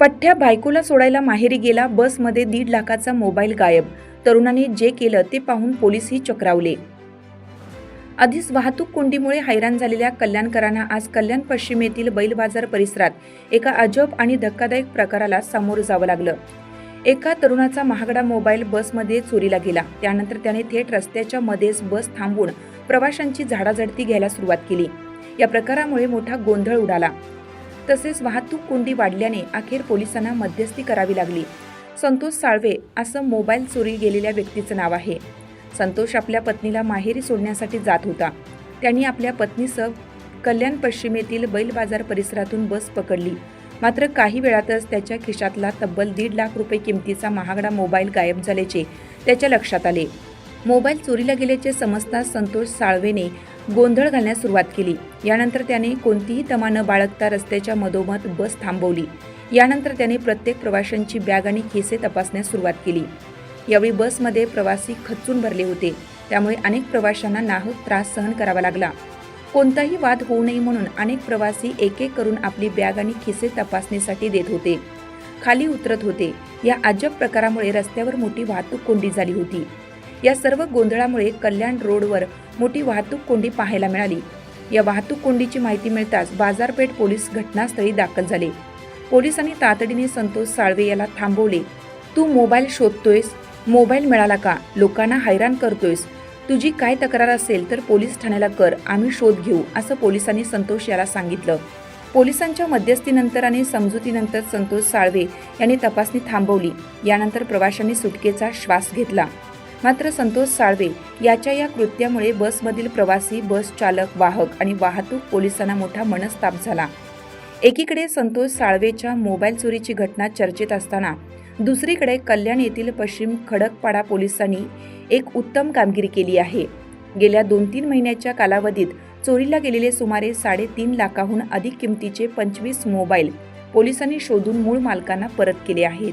पठ्ठ्या बायकोला सोडायला माहेरी गेला बसमध्ये दीड लाखाचा मोबाईल गायब. तरुणाने जे केलं ते पाहून पोलीसही चक्रावले. आधीच वाहतूक कोंडीमुळे हैराण झालेल्या कल्याणकरांना आज कल्याण पश्चिमेतील बैल बाजार परिसरात एका अजब आणि धक्कादायक प्रकाराला सामोरं जावं लागलं. एका तरुणाचा महागडा मोबाईल बसमध्ये चोरीला गेला. त्यानंतर त्याने थेट रस्त्याच्या मध्येच बस थांबवून प्रवाशांची झाडाझडती घ्यायला सुरुवात केली. या प्रकारामुळे मोठा गोंधळ उडाला. तसेच वाहतूक कोंडी वाढल्याने अखेर पोलिसांना मध्यस्थी करावी लागली. संतोष साळवे असं मोबाईल चोरी गेलेल्या व्यक्तीचं नाव आहे. संतोष आपल्या पत्नीला माहेरी सोडण्यासाठी जात होता. त्यांनी आपल्या पत्नीसह कल्याण पश्चिमेतील बैल बाजार परिसरातून बस पकडली. मात्र काही वेळातच त्याच्या खिशातला तब्बल दीड लाख रुपये किमतीचा महागडा मोबाईल गायब झाल्याचे त्याच्या लक्षात आले. मोबाईल चोरीला गेल्याचे समजताच संतोष साळवेने गोंधळ घालण्यास सुरुवात केली. यानंतर त्याने कोणतीही तमा न बाळगता रस्त्याच्या मधोमध बस थांबवली. यानंतर त्याने प्रत्येक प्रवाशांची बॅग आणि खिसे तपासण्यास सुरुवात केली. यावेळी बसमध्ये प्रवासी खच्चून भरले होते. त्यामुळे अनेक प्रवाशांना नाहक त्रास सहन करावा लागला. कोणताही वाद होऊ नये म्हणून अनेक प्रवासी एक एक करून आपली बॅग आणि खिसे तपासणीसाठी देत होते. खाली उतरत होते. या अजब प्रकारामुळे रस्त्यावर मोठी वाहतूक कोंडी झाली होती. या सर्व गोंधळामुळे कल्याण रोडवर मोठी वाहतूक कोंडी पाहायला मिळाली. या वाहतूक कोंडीची माहिती मिळताच बाजारपेठ पोलीस घटनास्थळी दाखल झाले. पोलिसांनी तातडीने संतोष साळवे याला थांबवले. तू मोबाईल शोधतोयस? मोबाईल मिळाला का? लोकांना हैराण करतोयस. तुझी काय तक्रार असेल तर पोलीस ठाण्याला कर. आम्ही शोध घेऊ असं पोलिसांनी संतोष याला सांगितलं. पोलिसांच्या मध्यस्थीनंतर आणि समजुतीनंतर संतोष साळवे यांनी तपासणी थांबवली. यानंतर प्रवाशांनी सुटकेचा श्वास घेतला. मात्र संतोष साळवे याच्या या कृत्यामुळे बसमधील प्रवासी बस चालक वाहक आणि वाहतूक पोलिसांना मोठा मनस्ताप झाला. एकीकडे संतोष साळवेच्या मोबाईल चोरीची घटना चर्चेत असताना दुसरीकडे कल्याण येथील पश्चिम खडकपाडा पोलिसांनी एक उत्तम कामगिरी केली आहे. गेल्या दोन तीन महिन्याच्या कालावधीत चोरीला गेलेले सुमारे साडेतीन लाखाहून अधिक किमतीचे पंचवीस मोबाईल पोलिसांनी शोधून मूळ मालकांना परत केले आहेत.